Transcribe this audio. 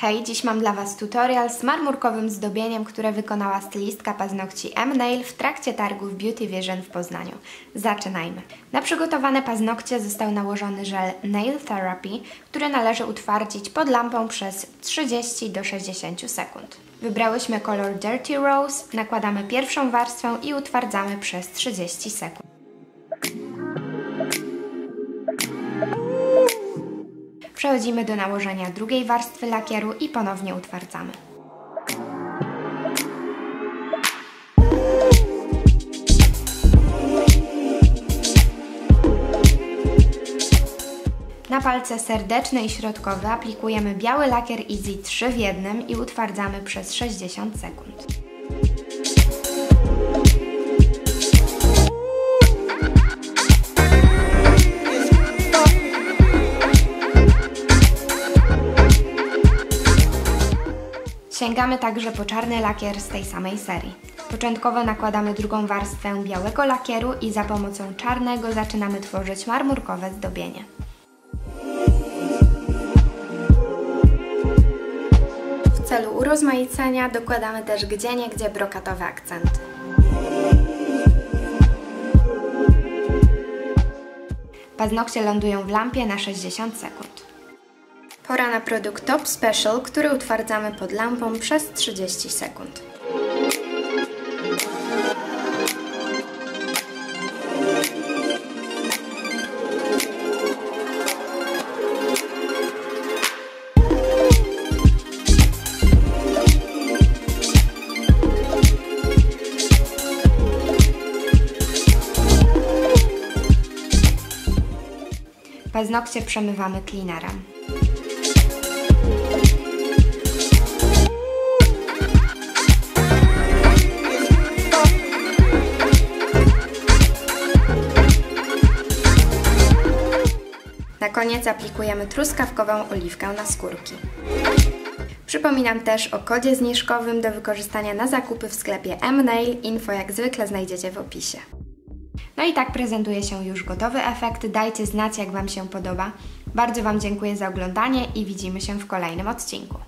Hej, dziś mam dla Was tutorial z marmurkowym zdobieniem, które wykonała stylistka paznokci M-Nail w trakcie targów Beauty Vision w Poznaniu. Zaczynajmy. Na przygotowane paznokcie został nałożony żel Nail Therapy, który należy utwardzić pod lampą przez 30 do 60 sekund. Wybrałyśmy kolor Dirty Rose, nakładamy pierwszą warstwę i utwardzamy przez 30 sekund. Przechodzimy do nałożenia drugiej warstwy lakieru i ponownie utwardzamy. Na palce serdeczny i środkowy aplikujemy biały lakier Easy 3 w jednym i utwardzamy przez 60 sekund. Sięgamy także po czarny lakier z tej samej serii. Początkowo nakładamy drugą warstwę białego lakieru i za pomocą czarnego zaczynamy tworzyć marmurkowe zdobienie. W celu urozmaicenia dokładamy też gdzie brokatowe akcenty. Paznokcie lądują w lampie na 60 sekund. Pora na produkt Top Special, który utwardzamy pod lampą przez 30 sekund. Paznokcie przemywamy cleanerem. Na koniec aplikujemy truskawkową oliwkę na skórki. Przypominam też o kodzie zniżkowym do wykorzystania na zakupy w sklepie mnail. Info jak zwykle znajdziecie w opisie. No i tak prezentuje się już gotowy efekt. Dajcie znać, jak Wam się podoba. Bardzo Wam dziękuję za oglądanie i widzimy się w kolejnym odcinku.